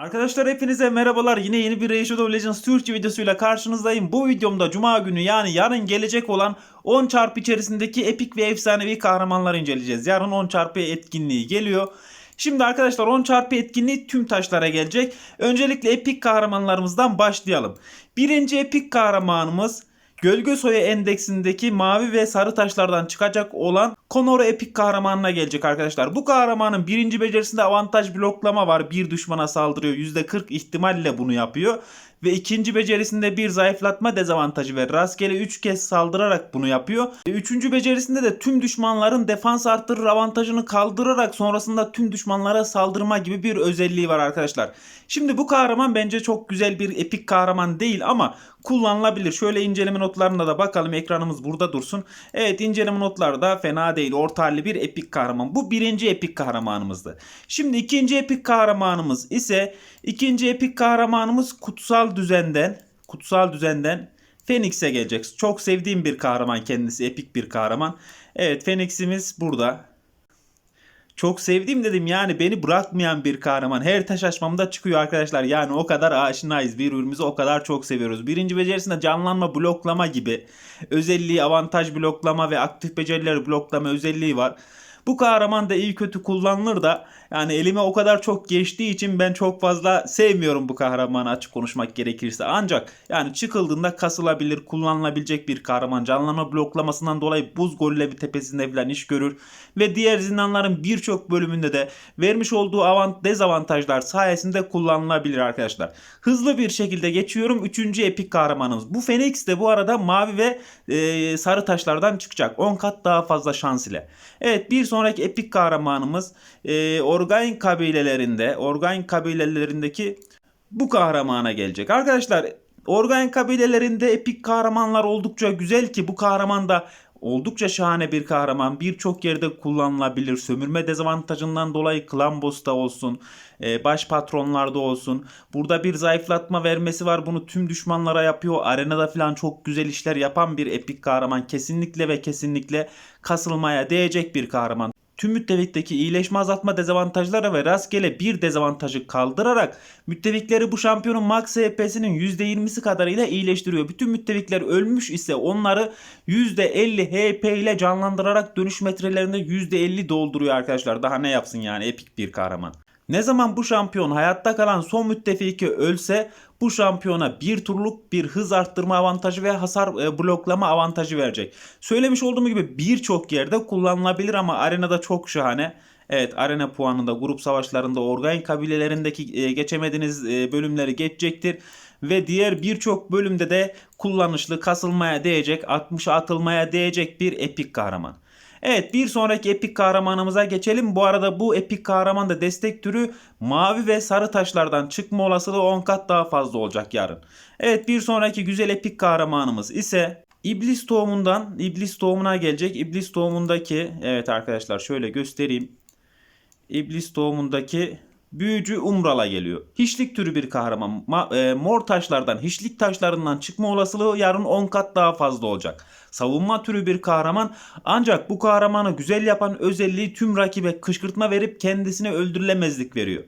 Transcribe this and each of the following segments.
Arkadaşlar hepinize merhabalar. Yine yeni bir Age of Legends Türkçe videosuyla karşınızdayım. Bu videomda Cuma günü yani yarın gelecek olan 10 çarpı içerisindeki epik ve efsanevi kahramanları inceleyeceğiz. Yarın 10 çarpı etkinliği geliyor. Şimdi arkadaşlar 10 çarpı etkinliği tüm taşlara gelecek. Öncelikle epik kahramanlarımızdan başlayalım. Birinci epik kahramanımız Gölge Soya endeksindeki mavi ve sarı taşlardan çıkacak olan Konoro epik kahramanına gelecek arkadaşlar. Bu kahramanın birinci becerisinde avantaj bloklama var. Bir düşmana saldırıyor. %40 ihtimalle bunu yapıyor. Ve ikinci becerisinde bir zayıflatma dezavantajı ve rastgele 3 kez saldırarak bunu yapıyor. Ve üçüncü becerisinde de tüm düşmanların defans arttırır avantajını kaldırarak sonrasında tüm düşmanlara saldırma gibi bir özelliği var arkadaşlar. Şimdi bu kahraman bence çok güzel bir epik kahraman değil ama kullanılabilir. Şöyle inceleme notlarına da bakalım. Ekranımız burada dursun. Evet inceleme notları da fena değil. Orta halli bir epik kahraman. Bu birinci epik kahramanımızdı. Şimdi ikinci epik kahramanımız ise ikinci epik kahramanımız kutsal düzenden kutsal düzenden Phoenix'e gelecek. Çok sevdiğim bir kahraman kendisi. Epik bir kahraman. Evet Phoenix'imiz burada. Çok sevdiğim dedim yani beni bırakmayan bir kahraman. Her taş açmamda çıkıyor arkadaşlar. Yani o kadar aşinayız. Birbirimizi o kadar çok seviyoruz. Birinci becerisinde canlanma bloklama gibi özelliği avantaj bloklama ve aktif becerileri bloklama özelliği var. Bu kahraman da iyi kötü kullanılır da yani elime o kadar çok geçtiği için ben çok fazla sevmiyorum bu kahramanı açık konuşmak gerekirse. Ancak yani çıkıldığında kasılabilir, kullanılabilecek bir kahraman. Canlanma bloklamasından dolayı buz gollevi tepesinde falan iş görür. Ve diğer zindanların birçok bölümünde de vermiş olduğu avant dezavantajlar sayesinde kullanılabilir arkadaşlar. Hızlı bir şekilde geçiyorum. Üçüncü epik kahramanımız. Bu Phoenix de bu arada mavi ve e, sarı taşlardan çıkacak. 10 kat daha fazla şans ile. Evet bir sonraki epik kahramanımız e, Orgain kabilelerinde, Orgain kabilelerindeki bu kahramana gelecek. Arkadaşlar Orgain kabilelerinde epik kahramanlar oldukça güzel ki bu kahraman da oldukça şahane bir kahraman. Birçok yerde kullanılabilir. Sömürme dezavantajından dolayı klan boss'ta olsun, e, baş patronlarda olsun. Burada bir zayıflatma vermesi var. Bunu tüm düşmanlara yapıyor. Arenada falan çok güzel işler yapan bir epik kahraman. Kesinlikle ve kesinlikle kasılmaya değecek bir kahraman tüm müttefikteki iyileşme azaltma dezavantajları ve rastgele bir dezavantajı kaldırarak müttefikleri bu şampiyonun max HP'sinin %20'si kadarıyla iyileştiriyor. Bütün müttefikler ölmüş ise onları %50 HP ile canlandırarak dönüş metrelerinde %50 dolduruyor arkadaşlar. Daha ne yapsın yani epik bir kahraman. Ne zaman bu şampiyon hayatta kalan son müttefiki ölse bu şampiyona bir turluk bir hız arttırma avantajı ve hasar e, bloklama avantajı verecek. Söylemiş olduğum gibi birçok yerde kullanılabilir ama arenada çok şahane. Evet arena puanında grup savaşlarında organ kabilelerindeki e, geçemediğiniz e, bölümleri geçecektir. Ve diğer birçok bölümde de kullanışlı kasılmaya değecek 60'a atılmaya değecek bir epik kahraman. Evet bir sonraki epik kahramanımıza geçelim. Bu arada bu epik kahraman da destek türü mavi ve sarı taşlardan çıkma olasılığı 10 kat daha fazla olacak yarın. Evet bir sonraki güzel epik kahramanımız ise İblis tohumundan İblis tohumuna gelecek. İblis tohumundaki evet arkadaşlar şöyle göstereyim. İblis tohumundaki Büyücü Umral'a geliyor. Hiçlik türü bir kahraman. Ma- e, mor taşlardan, hiçlik taşlarından çıkma olasılığı yarın 10 kat daha fazla olacak. Savunma türü bir kahraman ancak bu kahramanı güzel yapan özelliği tüm rakibe kışkırtma verip kendisine öldürülemezlik veriyor.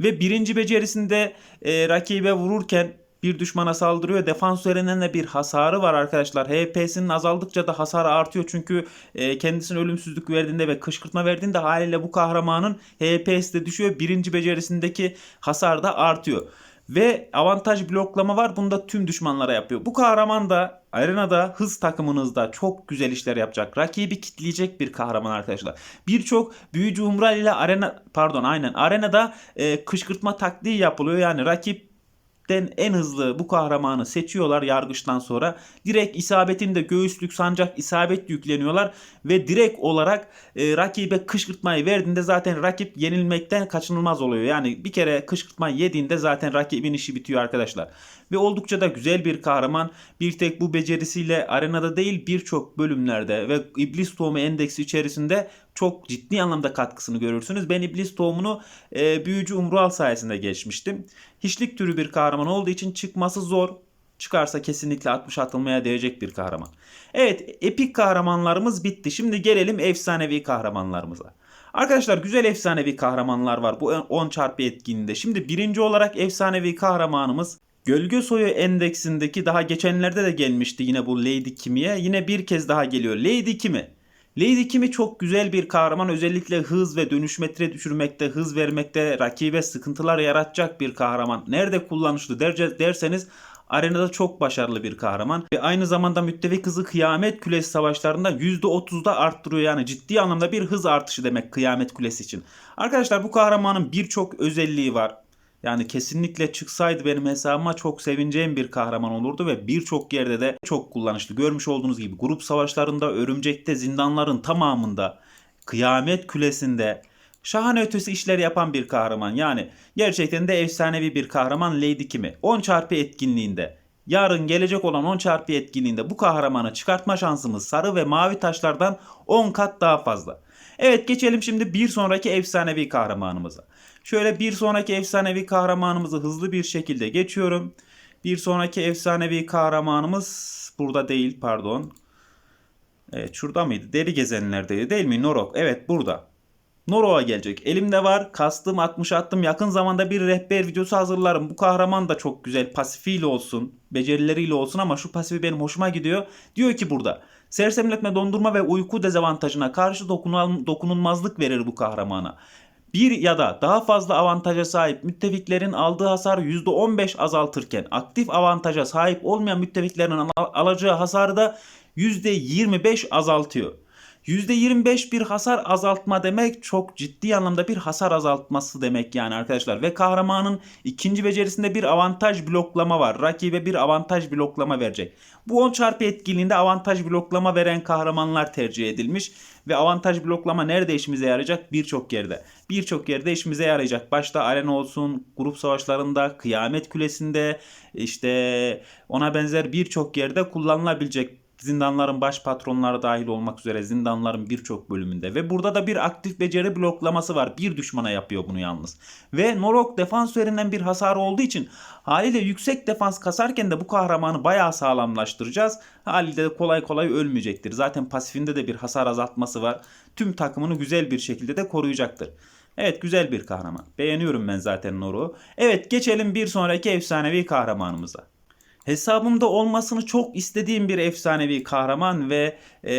Ve birinci becerisinde e, rakibe vururken bir düşmana saldırıyor. Defans üzerinden de bir hasarı var arkadaşlar. HP'sinin azaldıkça da hasarı artıyor. Çünkü e, kendisine ölümsüzlük verdiğinde ve kışkırtma verdiğinde haliyle bu kahramanın HP'si de düşüyor. Birinci becerisindeki hasar da artıyor. Ve avantaj bloklama var. Bunu da tüm düşmanlara yapıyor. Bu kahraman da arenada hız takımınızda çok güzel işler yapacak. Rakibi kitleyecek bir kahraman arkadaşlar. Birçok büyücü umral ile arena pardon aynen arenada e, kışkırtma taktiği yapılıyor. Yani rakip den en hızlı bu kahramanı seçiyorlar yargıçtan sonra. Direkt isabetinde göğüslük sancak isabet yükleniyorlar ve direkt olarak e, rakibe kışkırtmayı verdiğinde zaten rakip yenilmekten kaçınılmaz oluyor. Yani bir kere kışkırtma yediğinde zaten rakibin işi bitiyor arkadaşlar. Ve oldukça da güzel bir kahraman. Bir tek bu becerisiyle arenada değil birçok bölümlerde ve İblis Tohumu Endeksi içerisinde çok ciddi anlamda katkısını görürsünüz. Ben İblis Tohumu'nu e, Büyücü Umrual sayesinde geçmiştim. Hiçlik türü bir kahraman olduğu için çıkması zor. Çıkarsa kesinlikle 60 atılmaya değecek bir kahraman. Evet epik kahramanlarımız bitti. Şimdi gelelim efsanevi kahramanlarımıza. Arkadaşlar güzel efsanevi kahramanlar var bu 10 çarpı etkinliğinde. Şimdi birinci olarak efsanevi kahramanımız Gölge Soyu Endeksindeki daha geçenlerde de gelmişti yine bu Lady Kimi'ye. Yine bir kez daha geliyor. Lady Kimi. Lady Kimi çok güzel bir kahraman. Özellikle hız ve dönüş metre düşürmekte, hız vermekte, rakibe sıkıntılar yaratacak bir kahraman. Nerede kullanışlı derce, derseniz arenada çok başarılı bir kahraman. Ve aynı zamanda müttefik hızı kıyamet kulesi savaşlarında %30'da arttırıyor. Yani ciddi anlamda bir hız artışı demek kıyamet kulesi için. Arkadaşlar bu kahramanın birçok özelliği var. Yani kesinlikle çıksaydı benim hesabıma çok sevineceğim bir kahraman olurdu ve birçok yerde de çok kullanışlı. Görmüş olduğunuz gibi grup savaşlarında, örümcekte, zindanların tamamında, kıyamet külesinde şahane ötesi işler yapan bir kahraman. Yani gerçekten de efsanevi bir kahraman Lady Kimi. 10 çarpı etkinliğinde yarın gelecek olan 10 çarpı etkinliğinde bu kahramanı çıkartma şansımız sarı ve mavi taşlardan 10 kat daha fazla. Evet geçelim şimdi bir sonraki efsanevi kahramanımıza. Şöyle bir sonraki efsanevi kahramanımızı hızlı bir şekilde geçiyorum. Bir sonraki efsanevi kahramanımız burada değil pardon. Evet şurada mıydı? Deri gezenlerdeydi değil mi? Norok. Evet burada. Norok'a gelecek. Elimde var. Kastım 60 attım. Yakın zamanda bir rehber videosu hazırlarım. Bu kahraman da çok güzel. Pasifiyle olsun. Becerileriyle olsun ama şu pasifi benim hoşuma gidiyor. Diyor ki burada. Sersemletme, dondurma ve uyku dezavantajına karşı dokunulmazlık verir bu kahramana bir ya da daha fazla avantaja sahip müttefiklerin aldığı hasar %15 azaltırken aktif avantaja sahip olmayan müttefiklerin alacağı hasarı da %25 azaltıyor. %25 bir hasar azaltma demek çok ciddi anlamda bir hasar azaltması demek yani arkadaşlar. Ve kahramanın ikinci becerisinde bir avantaj bloklama var. Rakibe bir avantaj bloklama verecek. Bu 10 çarpı etkinliğinde avantaj bloklama veren kahramanlar tercih edilmiş. Ve avantaj bloklama nerede işimize yarayacak? Birçok yerde. Birçok yerde işimize yarayacak. Başta arena olsun, grup savaşlarında, kıyamet kulesinde, işte ona benzer birçok yerde kullanılabilecek zindanların baş patronları dahil olmak üzere zindanların birçok bölümünde ve burada da bir aktif beceri bloklaması var. Bir düşmana yapıyor bunu yalnız. Ve Norok defans üzerinden bir hasar olduğu için haliyle yüksek defans kasarken de bu kahramanı bayağı sağlamlaştıracağız. Haliyle de kolay kolay ölmeyecektir. Zaten pasifinde de bir hasar azaltması var. Tüm takımını güzel bir şekilde de koruyacaktır. Evet güzel bir kahraman. Beğeniyorum ben zaten Norok'u. Evet geçelim bir sonraki efsanevi kahramanımıza. Hesabımda olmasını çok istediğim bir efsanevi kahraman ve e,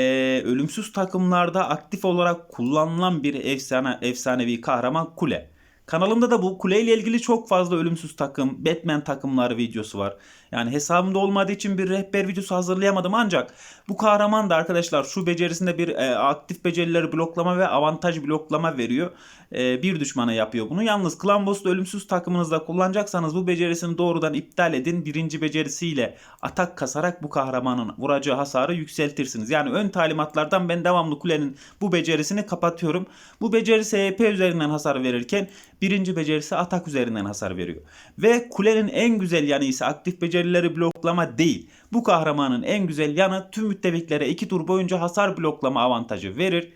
ölümsüz takımlarda aktif olarak kullanılan bir efsane efsanevi kahraman Kule. Kanalımda da bu kuleyle ilgili çok fazla ölümsüz takım, Batman takımları videosu var. Yani hesabımda olmadığı için bir rehber videosu hazırlayamadım ancak bu kahraman da arkadaşlar şu becerisinde bir e, aktif becerileri bloklama ve avantaj bloklama veriyor. E, bir düşmana yapıyor bunu. Yalnız Clan Boss'ta ölümsüz takımınızda kullanacaksanız bu becerisini doğrudan iptal edin. Birinci becerisiyle atak kasarak bu kahramanın vuracağı hasarı yükseltirsiniz. Yani ön talimatlardan ben devamlı kulenin bu becerisini kapatıyorum. Bu becerisi EP üzerinden hasar verirken birinci becerisi atak üzerinden hasar veriyor. Ve kulenin en güzel yanı ise aktif becerileri bloklama değil. Bu kahramanın en güzel yanı tüm müttefiklere 2 tur boyunca hasar bloklama avantajı verir.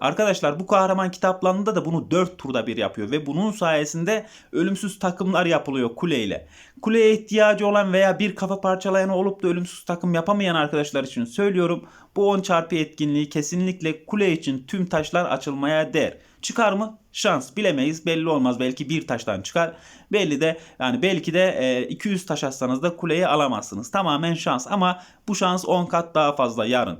Arkadaşlar bu kahraman kitaplarında da bunu 4 turda bir yapıyor ve bunun sayesinde ölümsüz takımlar yapılıyor kule ile. Kuleye ihtiyacı olan veya bir kafa parçalayanı olup da ölümsüz takım yapamayan arkadaşlar için söylüyorum. Bu 10 çarpı etkinliği kesinlikle kule için tüm taşlar açılmaya değer. Çıkar mı? Şans bilemeyiz belli olmaz belki bir taştan çıkar. Belli de yani belki de e, 200 taş atsanız da kuleyi alamazsınız. Tamamen şans ama bu şans 10 kat daha fazla yarın.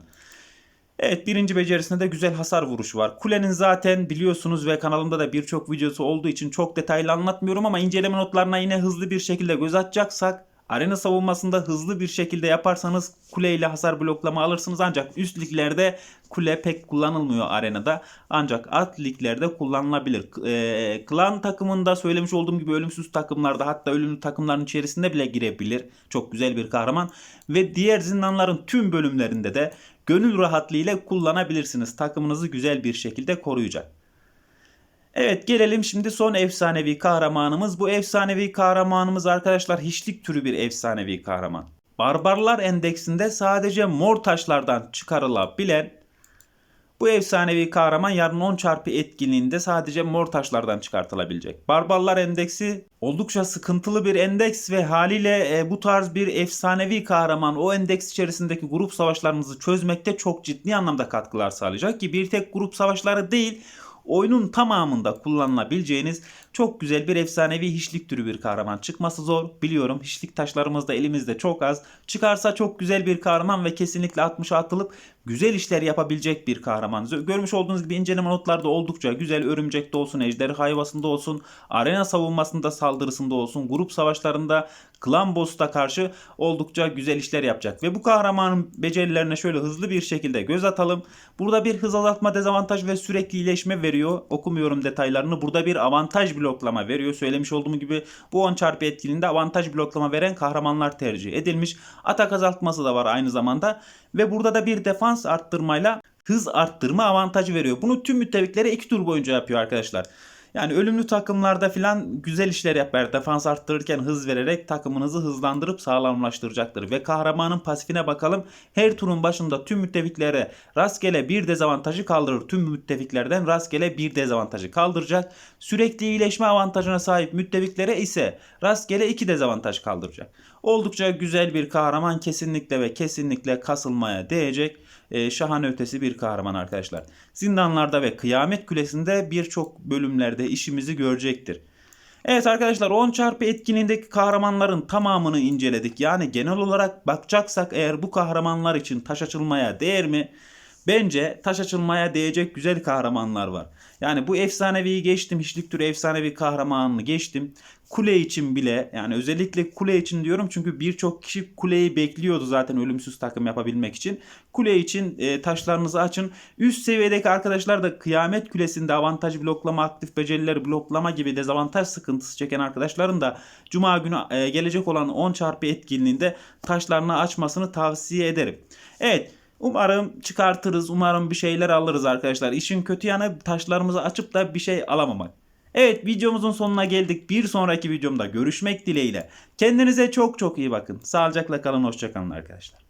Evet birinci becerisinde de güzel hasar vuruşu var. Kulenin zaten biliyorsunuz ve kanalımda da birçok videosu olduğu için çok detaylı anlatmıyorum ama inceleme notlarına yine hızlı bir şekilde göz atacaksak arena savunmasında hızlı bir şekilde yaparsanız kule ile hasar bloklama alırsınız ancak üst liglerde kule pek kullanılmıyor arenada ancak alt liglerde kullanılabilir. E, klan takımında söylemiş olduğum gibi ölümsüz takımlarda hatta ölümlü takımların içerisinde bile girebilir. Çok güzel bir kahraman ve diğer zindanların tüm bölümlerinde de gönül rahatlığıyla kullanabilirsiniz. Takımınızı güzel bir şekilde koruyacak. Evet gelelim şimdi son efsanevi kahramanımız. Bu efsanevi kahramanımız arkadaşlar hiçlik türü bir efsanevi kahraman. Barbarlar endeksinde sadece mor taşlardan çıkarılabilen bu efsanevi kahraman yarın 10 çarpı etkinliğinde sadece mor taşlardan çıkartılabilecek. Barbarlar endeksi oldukça sıkıntılı bir endeks ve haliyle e, bu tarz bir efsanevi kahraman o endeks içerisindeki grup savaşlarınızı çözmekte çok ciddi anlamda katkılar sağlayacak ki bir tek grup savaşları değil oyunun tamamında kullanılabileceğiniz çok güzel bir efsanevi hiçlik türü bir kahraman. Çıkması zor biliyorum. Hiçlik taşlarımız da elimizde çok az. Çıkarsa çok güzel bir kahraman ve kesinlikle 60'a atılıp güzel işler yapabilecek bir kahraman. Z- Görmüş olduğunuz gibi inceleme notlarda oldukça güzel. Örümcekte olsun, ejderha hayvasında olsun, arena savunmasında saldırısında olsun, grup savaşlarında, klan boss'ta karşı oldukça güzel işler yapacak. Ve bu kahramanın becerilerine şöyle hızlı bir şekilde göz atalım. Burada bir hız azaltma dezavantaj ve sürekli iyileşme veriyor. Okumuyorum detaylarını. Burada bir avantaj bloklama veriyor. Söylemiş olduğum gibi bu 10 çarpı etkinliğinde avantaj bloklama veren kahramanlar tercih edilmiş. Atak azaltması da var aynı zamanda. Ve burada da bir defans arttırmayla hız arttırma avantajı veriyor. Bunu tüm müttefiklere 2 tur boyunca yapıyor arkadaşlar. Yani ölümlü takımlarda filan güzel işler yapar. Defans arttırırken hız vererek takımınızı hızlandırıp sağlamlaştıracaktır. Ve kahramanın pasifine bakalım. Her turun başında tüm müttefiklere rastgele bir dezavantajı kaldırır. Tüm müttefiklerden rastgele bir dezavantajı kaldıracak. Sürekli iyileşme avantajına sahip müttefiklere ise rastgele iki dezavantaj kaldıracak. Oldukça güzel bir kahraman kesinlikle ve kesinlikle kasılmaya değecek e, şahane ötesi bir kahraman arkadaşlar. Zindanlarda ve Kıyamet Kulesi'nde birçok bölümlerde işimizi görecektir. Evet arkadaşlar 10 çarpı etkinliğindeki kahramanların tamamını inceledik. Yani genel olarak bakacaksak eğer bu kahramanlar için taş açılmaya değer mi? Bence taş açılmaya değecek güzel kahramanlar var. Yani bu efsaneviyi geçtim. Hiçlik türü efsanevi kahramanını geçtim. Kule için bile yani özellikle kule için diyorum çünkü birçok kişi kuleyi bekliyordu zaten ölümsüz takım yapabilmek için. Kule için e, taşlarınızı açın. Üst seviyedeki arkadaşlar da kıyamet kulesinde avantaj bloklama, aktif becerileri bloklama gibi dezavantaj sıkıntısı çeken arkadaşların da Cuma günü e, gelecek olan 10 çarpı etkinliğinde taşlarını açmasını tavsiye ederim. Evet Umarım çıkartırız. Umarım bir şeyler alırız arkadaşlar. İşin kötü yanı taşlarımızı açıp da bir şey alamamak. Evet videomuzun sonuna geldik. Bir sonraki videomda görüşmek dileğiyle. Kendinize çok çok iyi bakın. Sağlıcakla kalın. Hoşçakalın arkadaşlar.